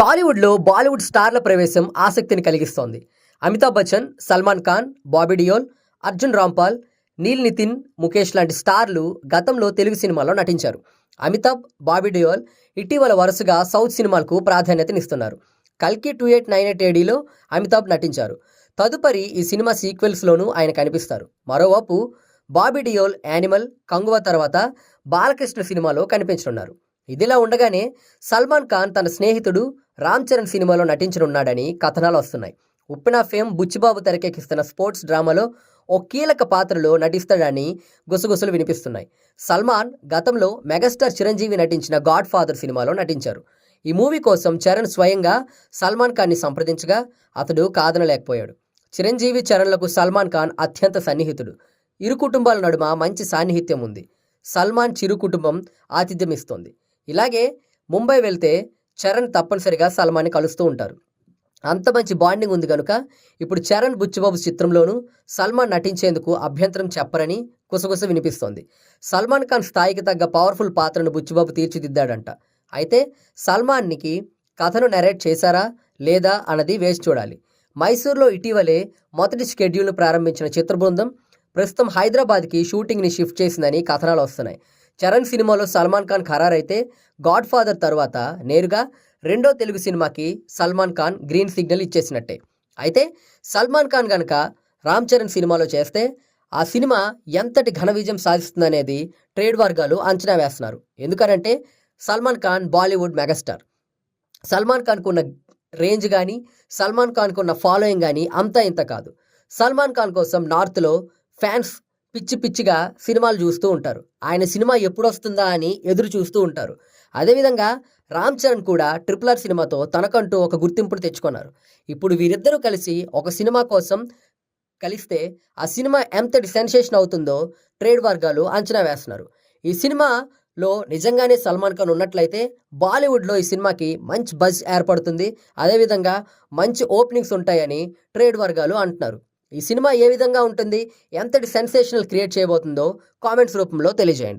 టాలీవుడ్లో బాలీవుడ్ స్టార్ల ప్రవేశం ఆసక్తిని కలిగిస్తోంది. అమితాబ్ బచ్చన్ సల్మాన్ ఖాన్ బాబీ డియోల్ అర్జున్ రాంపాల్ నీల్ నితిన్ ముఖేష్ లాంటి స్టార్లు గతంలో తెలుగు సినిమాల్లో నటించారు. అమితాబ్ బాబీ డియోల్ ఇటీవల వరుసగా సౌత్ సినిమాలకు ప్రాధాన్యతనిస్తున్నారు. కల్కి టూ ఎయిట్ నైన్ ఎయిట్ ఏడీలో అమితాబ్ నటించారు. తదుపరి ఈ సినిమా సీక్వెల్స్లోనూ ఆయన కనిపిస్తారు. మరోవైపు బాబీ డియోల్ యానిమల్ కంగువ తర్వాత బాలకృష్ణ సినిమాలో కనిపించనున్నారు. ఇదిలా ఉండగానే సల్మాన్ ఖాన్ తన స్నేహితుడు రామ్ చరణ్ సినిమాలో నటించనున్నాడని కథనాలు వస్తున్నాయి. ఉప్పిన ఫేమ్ బుచ్చిబాబు తెరకెక్కిస్తున్న స్పోర్ట్స్ డ్రామాలో ఓ కీలక పాత్రలో నటిస్తాడని గుసగుసలు వినిపిస్తున్నాయి. సల్మాన్ గతంలో మెగాస్టార్ చిరంజీవి నటించిన గాడ్ ఫాదర్ సినిమాలో నటించారు. ఈ మూవీ కోసం చరణ్ స్వయంగా సల్మాన్ ఖాన్ని సంప్రదించగా అతడు కాదనలేకపోయాడు. చిరంజీవి చరణ్లకు సల్మాన్ ఖాన్ అత్యంత సన్నిహితుడు. ఇరు కుటుంబాల నడుమ మంచి సాన్నిహిత్యం ఉంది. సల్మాన్ చిరు కుటుంబం ఆతిథ్యమిస్తోంది. ఇలాగే ముంబై వెళ్తే చరణ్ తప్పనిసరిగా సల్మాన్ని కలుస్తూ ఉంటారు. అంత మంచి బాండింగ్ ఉంది కనుక ఇప్పుడు చరణ్ బుచ్చిబాబు చిత్రంలోనూ సల్మాన్ నటించేందుకు అభ్యంతరం చెప్పరని కుసగుస వినిపిస్తోంది. సల్మాన్ ఖాన్ స్థాయికి తగ్గ పవర్ఫుల్ పాత్రను బుచ్చిబాబు తీర్చిదిద్దాడంట. అయితే సల్మాన్కి కథను నెరేట్ చేశారా లేదా అన్నది వేసి చూడాలి. మైసూర్లో ఇటీవలే మొదటి షెడ్యూల్ను ప్రారంభించిన చిత్ర బృందం ప్రస్తుతం హైదరాబాద్కి షూటింగ్ని షిఫ్ట్ చేసిందని కథనాలు వస్తున్నాయి. చరణ్ సినిమాలో సల్మాన్ ఖాన్ ఖరారైతే గాడ్ ఫాదర్ తర్వాత నేరుగా రెండో తెలుగు సినిమాకి సల్మాన్ ఖాన్ గ్రీన్ సిగ్నల్ ఇచ్చేసినట్టే. అయితే సల్మాన్ ఖాన్ కనుక రామ్ చరణ్ సినిమాలో చేస్తే ఆ సినిమా ఎంతటి ఘన విజయం సాధిస్తుందనేది ట్రేడ్ వర్గాలు అంచనా వేస్తున్నారు. ఎందుకనంటే సల్మాన్ ఖాన్ బాలీవుడ్ మెగాస్టార్. సల్మాన్ ఖాన్కు ఉన్న రేంజ్ కానీ సల్మాన్ ఖాన్కు ఉన్న ఫాలోయింగ్ కానీ అంతా ఇంత కాదు. సల్మాన్ ఖాన్ కోసం నార్త్లో ఫ్యాన్స్ పిచ్చి పిచ్చిగా సినిమాలు చూస్తూ ఉంటారు. ఆయన సినిమా ఎప్పుడు వస్తుందా అని ఎదురు చూస్తూ ఉంటారు. అదేవిధంగా రామ్ చరణ్ కూడా ట్రిపుల్ ఆర్ సినిమాతో తనకంటూ ఒక గుర్తింపును తెచ్చుకున్నారు. ఇప్పుడు వీరిద్దరూ కలిసి ఒక సినిమా కోసం కలిస్తే ఆ సినిమా ఎంతటి సెన్సేషన్ అవుతుందో ట్రేడ్ వర్గాలు అంచనా వేస్తున్నారు. ఈ సినిమాలో నిజంగానే సల్మాన్ ఖాన్ ఉన్నట్లయితే బాలీవుడ్లో ఈ సినిమాకి మంచి బజ్ ఏర్పడుతుంది. అదేవిధంగా మంచి ఓపెనింగ్స్ ఉంటాయని ట్రేడ్ వర్గాలు అంటున్నారు. ఈ సినిమా ఏ విధంగా ఉంటుంది ఎంతటి సెన్సేషనల్ క్రియేట్ చేయబోతుందో కామెంట్స్ రూపంలో తెలియజేయండి.